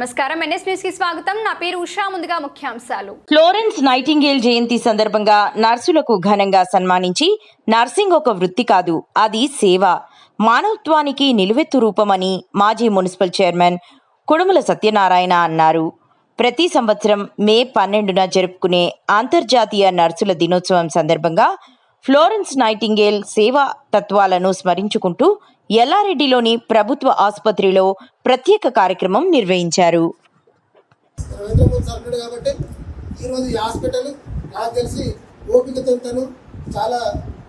నమస్కారం. ఎన్ఎస్ న్యూస్కి స్వాగతం. నా పేరు ఉషా. ముందుగా ముఖ్యాంశాలు. ఫ్లోరెన్స్ నైటింగేల్ జయంతి సందర్భంగా నర్సులకు ఘనంగా సన్మానించి నర్సింగ్ ఒక వృత్తి కాదు అది సేవ. మానవత్వానికి నిలువెత్తు రూపమని మాజీ మున్సిపల్ చైర్మన్ కుడుముల సత్యనారాయణ అన్నారు. ప్రతి సంవత్సరం మే పన్నెండున జరుపుకునే అంతర్జాతీయ నర్సుల దినోత్సవం సందర్భంగా ఫ్లోరెన్స్ నైటింగేల్ సేవా తత్వాలను స్మరించుకుంటూ ఎల్లారెడ్డిలోని ప్రభుత్వ ఆసుపత్రిలో ప్రత్యేక కార్యక్రమం నిర్వహించారు. కాబట్టి ఈరోజు ఈ హాస్పిటల్ నాకు తెలిసి ఓపికతో తను చాలా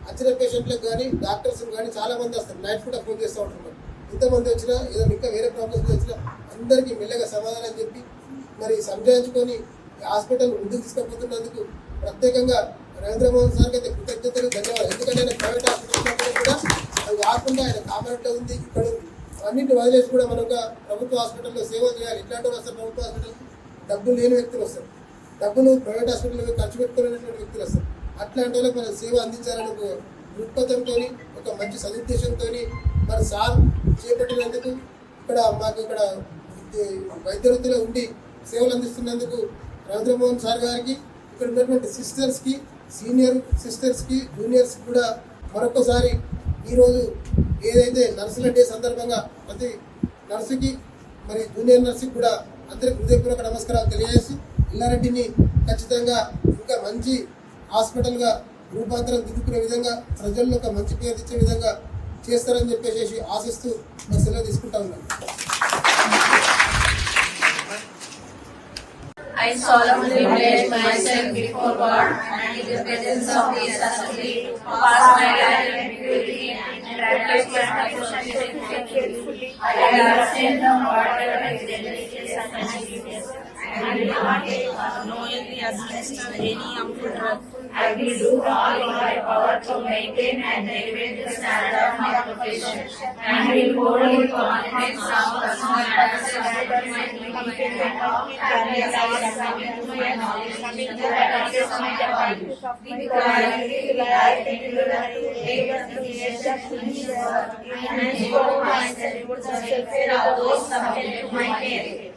అచ్చిన పేషెంట్లకు కానీ డాక్టర్స్ కానీ చాలా మంది వస్తారు. నైట్ కూడా ఫోన్ చేస్తూ ఉంటున్నారు. ఇంతమంది వచ్చినా ఏదో ఇంకా వేరే ప్రాబ్లమ్స్ వచ్చినా అందరికీ మెల్లగా సమాధానం చెప్పి మరి సంజాయించుకొని హాస్పిటల్ ముందుకు తీసుకుపోతున్నందుకు ప్రత్యేకంగా నరేంద్ర మోదీ సార్కి అయితే కృతజ్ఞతలు ధన్యవాదాలు. ఎందుకంటే ఆయన ప్రైవేట్ హాస్పిటల్ కూడా అది కాకుండా ఆయన కామరెడ్లో ఉంది ఇక్కడ ఉంది అన్నింటి వదిలేసి కూడా మనం ఒక ప్రభుత్వ హాస్పిటల్లో సేవ చేయాలి. ఇట్లాంటి వాళ్ళు వస్తారు ప్రభుత్వ హాస్పిటల్. డబ్బులు లేని వ్యక్తులు వస్తారు. డబ్బులు ప్రైవేట్ హాస్పిటల్లో ఖర్చు పెట్టుకోలేనటువంటి వ్యక్తులు వస్తారు. అట్లాంటి వాళ్ళకి మనం సేవ అందించాలని ఒక దృక్పథంతో ఒక మంచి సదుద్దేశంతో మరి సార్ చేపట్టినందుకు ఇక్కడ మాకు ఇక్కడ వైద్య వృత్తిలో ఉండి సేవలు అందిస్తున్నందుకు రవీంద్ర మోహన్ సార్ గారికి ఇక్కడ ఉన్నటువంటి సిస్టర్స్కి సీనియర్ సిస్టర్స్కి జూనియర్స్ కూడా మరొకసారి ఈరోజు ఏదైతే నర్సుల డే సందర్భంగా ప్రతి నర్సుకి మరి జూనియర్ నర్సుకి కూడా అందరికి హృదయపూర్వక నమస్కారాలు తెలియజేసి ఇల్లారెడ్డిని ఖచ్చితంగా ఇంకా మంచి హాస్పిటల్గా రూపాంతరం దిద్దుకునే విధంగా ప్రజల్లో ఒక మంచి పేరు తెచ్చే విధంగా చేస్తారని చెప్పేసి ఆశిస్తూ మా సెలవు తీసుకుంటా ఉన్నాను. I solemnly pledge myself before God and in the presence of this assembly to pass my life in purity and practice my profession faithfully. I will abstain from whatever is delegated and duties and I will not take unknowingly administer any harmful drug. I will do all in my power to maintain and elevate the standard of my profession and will with confidence some personal matters that be committed and all family life subject to my knowledge in the practice of my department. Because I will rely particular to take the decision in his work and ensure myself with the welfare of those subject to my care.